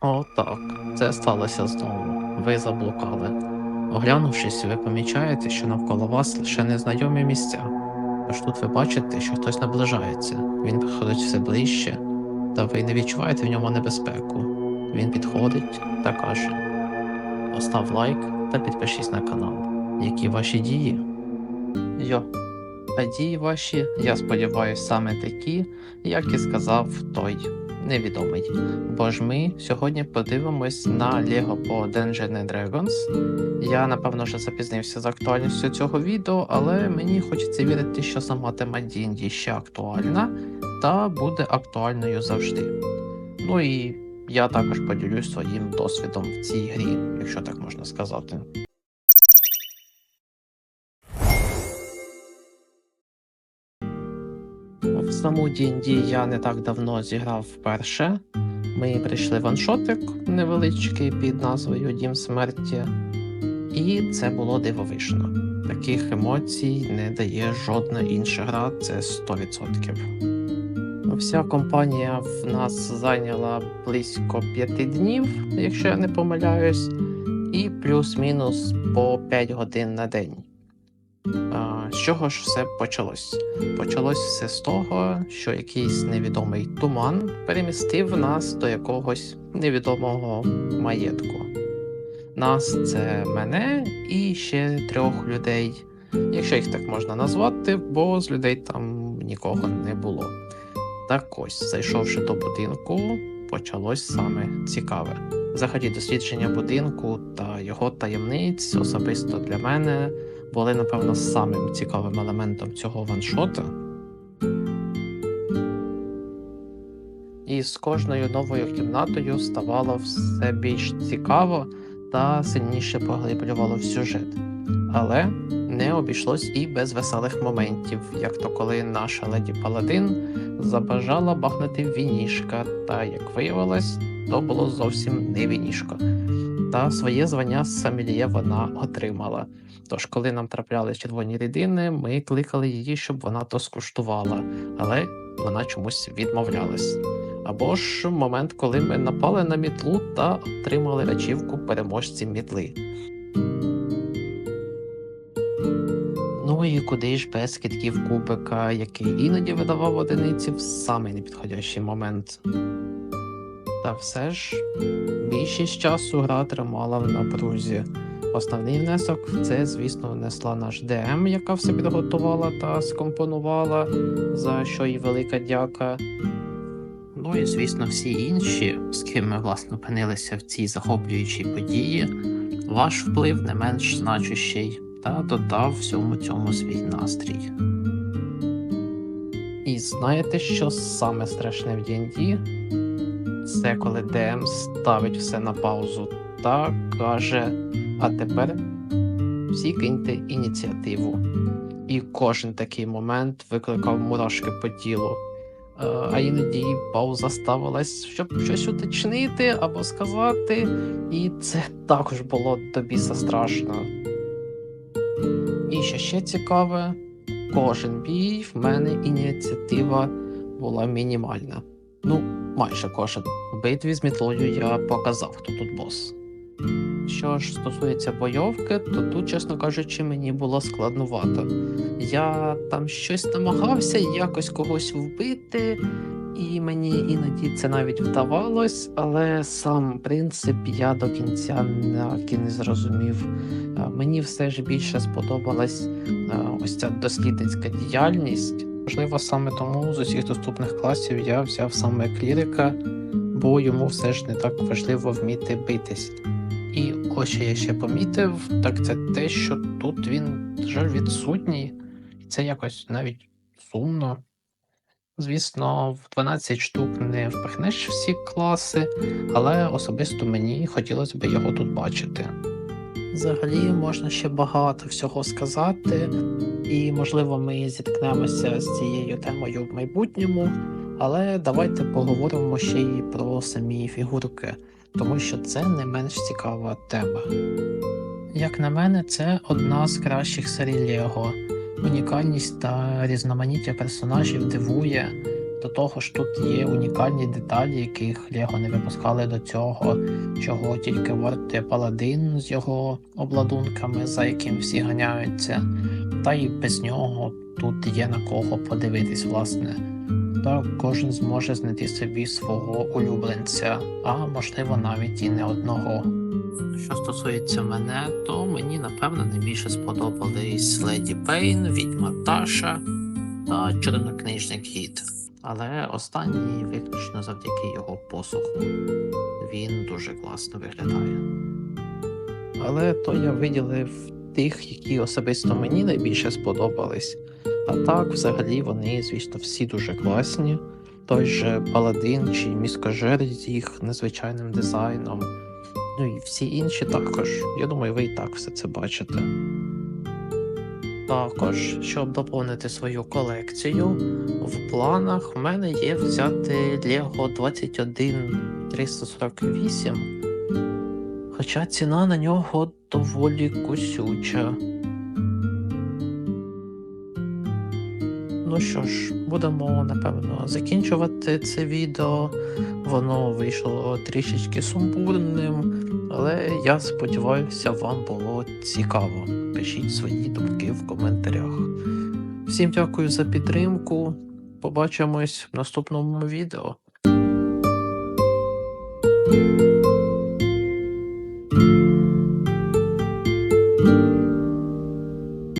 О, так, це сталося знову. Ви заблукали. Оглянувшись, ви помічаєте, що навколо вас лише незнайомі місця. Аж тут ви бачите, що хтось наближається. Він підходить все ближче, та ви не відчуваєте в ньому небезпеку. Він підходить та каже: Постав лайк та підпишись на канал. Які ваші дії? Йо. А дії ваші, я сподіваюся, саме такі, як і сказав той невідомий. Бо ж ми сьогодні подивимось на Lego по Dungeons Dragons. Я напевно вже запізнився з актуальністю цього відео, але мені хочеться вірити, що сама тема D&D ще актуальна та буде актуальною завжди. Ну і я також поділюсь своїм досвідом в цій грі, якщо так можна сказати. Саму D&D я не так давно зіграв вперше. Ми прийшли ваншотик невеличкий під назвою Дім смерті, і це було дивовижно. Таких емоцій не дає жодна інша гра, це 100%. Вся компанія в нас зайняла близько 5 днів, якщо я не помиляюсь, і плюс-мінус по 5 годин на день. З чого ж все почалось? Почалось все з того, що якийсь невідомий туман перемістив нас до якогось невідомого маєтку. Нас це мене і ще трьох людей, якщо їх так можна назвати, бо з людей там нікого не було. Так ось, зайшовши до будинку, почалось саме цікаве. Взагалі, дослідження будинку та його таємниць особисто для мене були, напевно, самим цікавим елементом цього ваншота. І з кожною новою кімнатою ставало все більш цікаво та сильніше поглиблювало в сюжет. Але не обійшлось і без веселих моментів, як то коли наша леді Паладин забажала бахнути вінішка, та як виявилось, то було зовсім не вінішко. Та своє звання Саміліє вона отримала. Тож, коли нам траплялись червоні рідини, ми кликали її, щоб вона то скуштувала, але вона чомусь відмовлялась. Або ж момент, коли ми напали на мітлу та отримали ачівку переможці мітли. Ну і куди ж без китків кубика, який іноді видавав одиниці в самий непідходящий момент. Та все ж більшість часу гра тримала в напрузі. Основний внесок це, звісно, внесла наш ДМ, яка все підготувала та скомпонувала, за що їй велика дяка. Ну і, звісно, всі інші, з ким ми власне опинилися в цій захоплюючій події, ваш вплив не менш значущий та додав всьому цьому свій настрій. І знаєте, що саме страшне в D&D? Це коли ДМ ставить все на паузу та каже: а тепер всі киньте ініціативу. І кожен такий момент викликав мурашки по тілу. Е, А іноді пауза ставилась, щоб щось уточнити або сказати, і це також було до біса страшно. І що ще цікаве, кожен бій в мене ініціатива була мінімальна. Ну, майже кожен. В битві з мітлою я показав, хто тут бос. Що ж стосується бойовки, то тут, чесно кажучи, мені було складнувато. Я там щось намагався якось когось вбити, і мені іноді це навіть вдавалось, але сам принцип я до кінця не зрозумів. Е, Мені все ж більше сподобалась е, ось ця дослідницька діяльність. Можливо, саме тому з усіх доступних класів я взяв саме клірика, бо йому все ж не так важливо вміти битись. І ось що я ще помітив, так це те, що тут він, жаль, відсутній. І це якось навіть сумно. Звісно, в 12 штук не впихнеш всі класи, але особисто мені хотілося б його тут бачити. Взагалі можна ще багато всього сказати, і можливо ми зіткнемося з цією темою в майбутньому, але давайте поговоримо ще й про самі фігурки, тому що це не менш цікава тема. Як на мене, це одна з кращих серій Лего. Унікальність та різноманіття персонажів дивує, До того ж, тут є унікальні деталі, яких Лего не випускали до цього, чого тільки вартує паладин з його обладунками, за яким всі ганяються. Та й без нього тут є на кого подивитись, власне. Та кожен зможе знайти собі свого улюбленця, а можливо навіть і не одного. Що стосується мене, то мені напевно найбільше сподобались Леді Пейн, Відьма Таша та Чорнокнижник Гід. Але останній виключно завдяки його посуху. Він дуже класно виглядає. Але то я виділив тих, які особисто мені найбільше сподобались. А так, взагалі, вони, звісно, всі дуже класні. Той же Паладин чи Міскожер з їх незвичайним дизайном. Ну і всі інші також. Я думаю, ви і так все це бачите. Також, щоб доповнити свою колекцію, в планах в мене є взяти Lego 21348. Хоча ціна на нього доволі кусюча. Ну що ж, будемо напевно закінчувати це відео. Воно вийшло трішечки сумбурним, але я сподіваюся, вам було цікаво. Пишіть свої думки в коментарях. Всім дякую за підтримку. Побачимось в наступному відео.